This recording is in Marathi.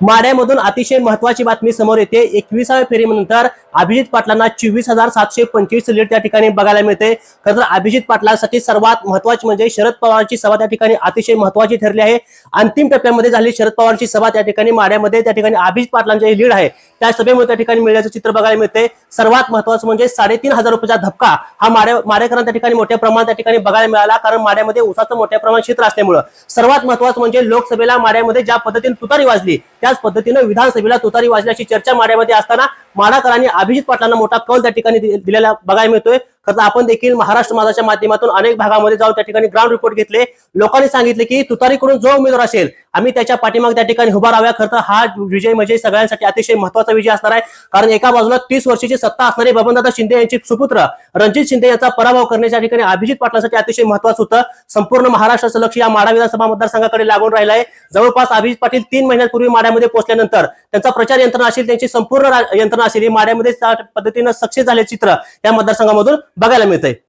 माड्यामधून अतिशय महत्वाची बातमी समोर येते. एकविसाव्या फेरीनंतर अभिजित पाटलांना चोवीस हजार सातशे पंचवीस लीड त्या ठिकाणी बघायला मिळते. खरं तर अभिजित पाटलांसाठी सर्वात महत्वाची म्हणजे शरद पवारांची सभा त्या ठिकाणी अतिशय महत्वाची ठरली आहे. अंतिम टप्प्यामध्ये झाली शरद पवारची सभा त्या ठिकाणी माड्यामध्ये त्या ठिकाणी अभिजित पाटलांची लीड आहे. त्या सभेमुळे त्या ठिकाणी मिळण्याचं चित्र बघायला मिळते. सर्वात महत्वाचं म्हणजे साडेतीन हजार रुपयाचा धक्का हा माड्या माडेकरांना ठिकाणी मोठ्या प्रमाणात त्या ठिकाणी बघायला मिळाला कारण माड्यामध्ये उसाचं मोठ्या प्रमाणात क्षेत्र असल्यामुळं. सर्वात महत्वाचं म्हणजे लोकसभेला माड्यामध्ये ज्या पद्धतीने तुतारी वाजली त्याच पद्धतीनं विधानसभेला तुतारी वाजल्याची चर्चा माड्यामध्ये असताना माडाकरांनी अभिजित पाटलांना मोठा कौल त्या ठिकाणी दिलेला बघायला मिळतोय. खरं आपण देखील महाराष्ट्र माझाच्या माध्यमातून अनेक भागामध्ये जाऊन त्या ठिकाणी ग्राउंड रिपोर्ट घेतले. लोकांनी सांगितले की तुतारीकडून जो उमेदवार असेल आम्ही त्याच्या पाठीमाग त्या ठिकाणी उभा राहाव्या. खरं हा विजय म्हणजे सगळ्यांसाठी अतिशय महत्त्वाचा विजय असणार आहे. कारण एका बाजूला तीस वर्षाची सत्ता असणारे बबनदादा शिंदे यांचे सुपुत्र रणजित शिंदे यांचा पराभव करण्याच्या ठिकाणी अभिजित पाटलांसाठी अतिशय महत्वाचं होतं. संपूर्ण महाराष्ट्राचं लक्ष या माडा विधानसभा मतदारसंघाकडे लागून राहिलं आहे जवळपास अभिजित पाटील तीन महिन्यांपूर्वी माड्यामध्ये पोहोचल्यानंतर त्यांचा प्रचार यंत्रणा असेल त्यांची संपूर्ण यंत्रणा असेल ही माड्यामध्ये पद्धतीनं सक्सेस झाले चित्र या मतदारसंघामधून बघायला मिळतंय.